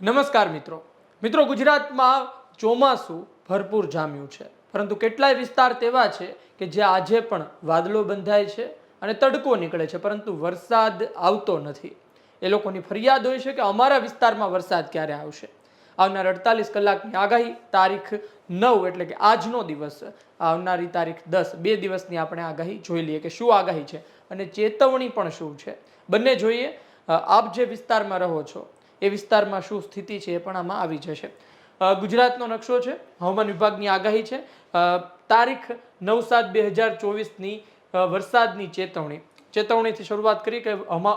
નમસ્કાર મિત્રો. મિત્રો, ગુજરાતમાં ચોમાસું ભરપૂર જામ્યું છે. પરંતુ કેટલાય વિસ્તાર તેવા છે કે જ્યાં આજે પણ વાદળો બંધાય છે અને તડકો નીકળે છે, પરંતુ વરસાદ આવતો નથી. એ લોકોની ફરિયાદ હોય છે કે અમારા વિસ્તારમાં વરસાદ ક્યારે આવશે? આવનાર અડતાલીસ કલાકની આગાહી તારીખ નવ, એટલે કે આજનો દિવસ. આવનારી તારીખ દસ, બે દિવસની આપણે આગાહી જોઈ લઈએ કે શું આગાહી છે અને ચેતવણી પણ શું છે? બંને જોઈએ. આપ જે વિસ્તારમાં રહો છો એ વિસ્તારમાં શું સ્થિતિ છે એ પણ આમાં આવી જશે. ગુજરાતનો નકશો છે, હવામાન વિભાગની આગાહી છે. તારીખ નવ સાત બે હજાર ચોવીસની વરસાદની ચેતવણી. ચેતવણીથી શરૂઆત કરી કે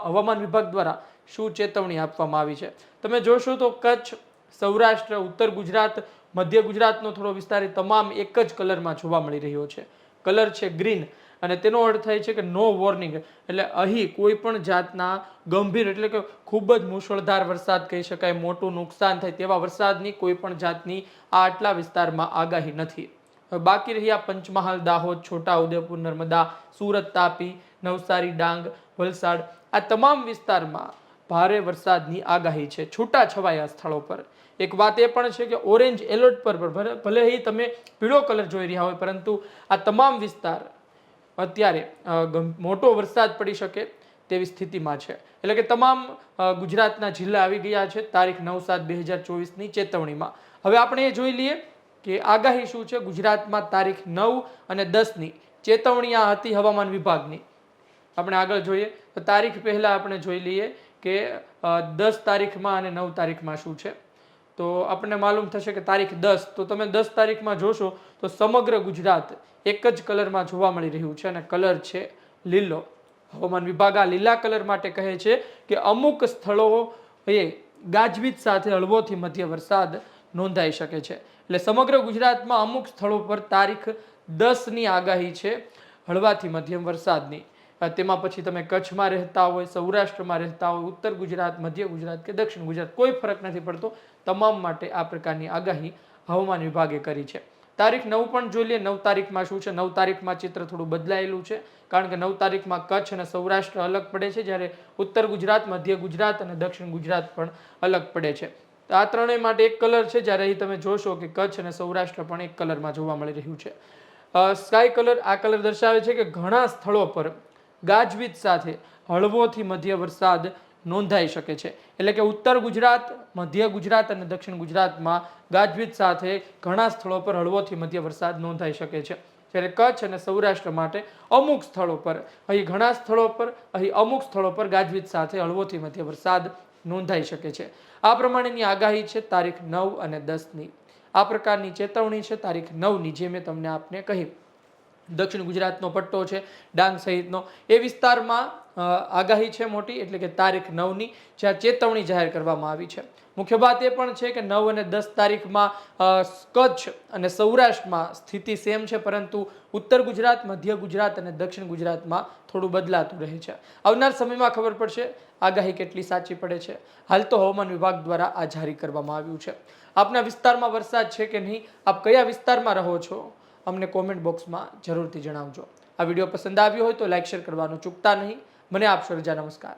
હવામાન વિભાગ દ્વારા શું ચેતવણી આપવામાં આવી છે. તમે જોશો તો કચ્છ, સૌરાષ્ટ્ર, ઉત્તર ગુજરાત, મધ્ય ગુજરાતનો થોડો વિસ્તાર એ તમામ એક જ કલરમાં જોવા મળી રહ્યો છે. કલર છે ગ્રીન. અને તેનો અર્થ થાય છે કે નો વોર્નિંગ એટલે અહીં કોઈ પણ જાતના ગંભીર, એટલે કે ખૂબ જ મુશળધાર વરસાદ કહી શકાય, મોટું નુકસાન થાય તેવા વરસાદની કોઈ પણ જાતની આ આટલા વિસ્તારમાં આગાહી નથી. બાકી રહ્યા પંચમહાલ, દાહોદ છોટાઉદેપુર નર્મદા, સુરત, તાપી, નવસારી, ડાંગ, વલસાડ, આ તમામ વિસ્તારમાં ભારે વરસાદની આગાહી છે. છૂટા છવાયા સ્થળો પર. એક વાત એ પણ છે કે ઓરેન્જ એલર્ટ પર ભલે તમે પીળો કલર જોઈ રહ્યા હોય, પરંતુ આ તમામ વિસ્તાર અત્યારે મોટો વરસાદ પડી શકે તેવી સ્થિતિમાં છે. એટલે કે તમામ ગુજરાતના જિલ્લા આવી ગયા છે તારીખ નવ સાત બે હજાર ચોવીસની ચેતવણીમાં. હવે આપણે એ જોઈ લઈએ કે આગાહી શું છે ગુજરાતમાં તારીખ નવ અને દસની ચેતવણી આ હતી હવામાન વિભાગની. આપણે આગળ જોઈએ તો તારીખ પહેલાં આપણે જોઈ લઈએ કે દસ તારીખમાં અને નવ તારીખમાં શું છે. તો આપણને માલુમ થશે કે તારીખ દસ. તો તમે દસ તારીખમાં જોશો તો સમગ્ર ગુજરાત એક જ કલરમાં જોવા મળી રહ્યું છે અને કલર છે લીલો. હવામાન વિભાગ આ લીલા કલર માટે કહે છે કે અમુક સ્થળો એ ગાજવીજ સાથે હળવોથી મધ્ય વરસાદ નોંધાઈ શકે છે. એટલે સમગ્ર ગુજરાતમાં અમુક સ્થળો પર તારીખ દસની આગાહી છે, હળવાથી મધ્યમ વરસાદની. તેમાં પછી તમે કચ્છમાં રહેતા હોય, સૌરાષ્ટ્રમાં રહેતા હોય, ઉત્તર ગુજરાત, મધ્ય ગુજરાત કે દક્ષિણ ગુજરાત, કોઈ ફરક નથી પડતો. તમામ માટે આ પ્રકારની આગાહી હવામાન વિભાગે કરી છે. તારીખ નવ પણ જોઈ લઈએ નવ તારીખમાં શું છે? નવ તારીખમાં ચિત્ર થોડું બદલાયેલું છે. કારણ કે નવ તારીખમાં કચ્છ અને સૌરાષ્ટ્ર અલગ પડે છે, જ્યારે ઉત્તર ગુજરાત, મધ્ય ગુજરાત અને દક્ષિણ ગુજરાત પણ અલગ પડે છે. તો આ ત્રણેય માટે એક કલર છે, જ્યારે અહીં તમે જોશો કે કચ્છ અને સૌરાષ્ટ્ર પણ એક કલરમાં જોવા મળી રહ્યું છે. સ્કાય કલર આ કલર દર્શાવે છે કે ઘણા સ્થળો પર ગાજવીજ સાથે હળવોથી મધ્ય વરસાદ નોંધાઈ શકે છે. એટલે કે ઉત્તર ગુજરાત, મધ્ય ગુજરાત અને દક્ષિણ ગુજરાતમાં ગાજવીજ સાથે ઘણા સ્થળો પર હળવોથી મધ્ય વરસાદ નોંધાઈ શકે છે. જ્યારે કચ્છ અને સૌરાષ્ટ્ર માટે અમુક સ્થળો પર, અહીં ઘણા સ્થળો પર, અહીં અમુક સ્થળો પર ગાજવીજ સાથે હળવોથી મધ્ય વરસાદ નોંધાઈ શકે છે. આ પ્રમાણેની આગાહી છે તારીખ નવ અને દસની. આ પ્રકારની ચેતવણી છે તારીખ નવની, જે મેં તમને આપને કહી. દક્ષિણ ગુજરાતનો પટ્ટો છે, ડાંગ સહિતનો. એ વિસ્તારમાં આગાહી છે મોટી, એટલે કે તારીખ નવની, જ્યાં ચેતવણી જાહેર કરવામાં આવી છે. મુખ્ય વાત એ પણ છે કે નવ અને દસ તારીખમાં કચ્છ અને સૌરાષ્ટ્રમાં સ્થિતિ સેમ છે, પરંતુ ઉત્તર ગુજરાત, મધ્ય ગુજરાત અને દક્ષિણ ગુજરાતમાં થોડું બદલાતું રહે છે. આવનાર સમયમાં ખબર પડશે આગાહી કેટલી સાચી પડે છે. હાલ તો હવામાન વિભાગ દ્વારા આ જારી કરવામાં આવ્યું છે. આપના વિસ્તારમાં વરસાદ છે કે નહીં? આપ કયા વિસ્તારમાં રહો છો? અમને કોમેન્ટ બોક્સમાં જરૂરથી જણાવજો. આ વીડિયો પસંદ આવ્યો હોય તો લાઈક શેર કરવાનું ચૂકતા નહીં. મને આપશો રજા નમસ્કાર.